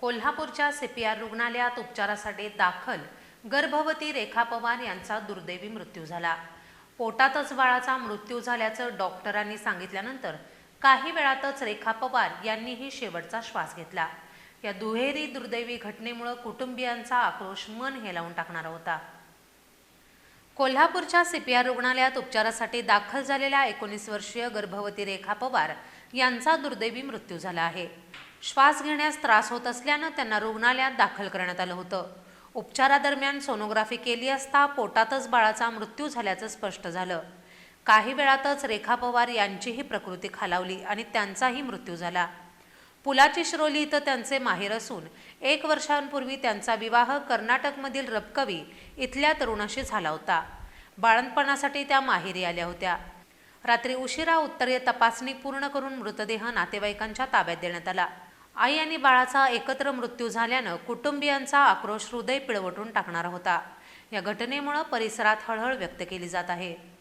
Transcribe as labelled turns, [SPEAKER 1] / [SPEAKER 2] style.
[SPEAKER 1] कोल्हापूरच्या सीपीआर रुग्णालयात उपचारासाठी दाखल गर्भवती रेखा पवार यांचा दुर्दैवी मृत्यू झाला. पोटातच बाळाचा मृत्यू झाल्याचं डॉक्टरांनी सांगितल्यानंतर काही वेळातच रेखा पवार यांनीही शेवटचा श्वास घेतला. या दुहेरी दुर्दैवी घटनेमुळे कुटुंबियांचा आक्रोश मन हेलावून टाकणारा होता. कोल्हापूरच्या सीपीआर रुग्णालयात उपचारासाठी दाखल झालेल्या एकोणीस वर्षीय गर्भवती रेखा पवार यांचा दुर्दैवी मृत्यू झाला आहे. श्वास घेण्यास त्रास होत असल्यानं त्यांना रुग्णालयात दाखल करण्यात आलं होतं. उपचारादरम्यान सोनोग्राफी केली असता पोटातच बाळाचा मृत्यू झाल्याचं स्पष्ट झालं. काही वेळातच रेखा पवार यांचीही प्रकृती खालावली आणि त्यांचाही मृत्यू झाला. पुलाची शिरोली इथं त्यांचे माहेर असून एक वर्षांपूर्वी त्यांचा विवाह कर्नाटकमधील रबकवी इथल्या तरुणाशी झाला होता. बाळणपणासाठी त्या माहेरी आल्या होत्या. रात्री उशिरा उत्तरीय तपासणी पूर्ण करून मृतदेह नातेवाईकांच्या ताब्यात देण्यात आला. आई आणि बाळाचा एकत्र मृत्यू झाल्यानं कुटुंबियांचा आक्रोश हृदय पिळवटून टाकणारा होता. या घटनेमुळं परिसरात हळहळ व्यक्त केली जात आहे.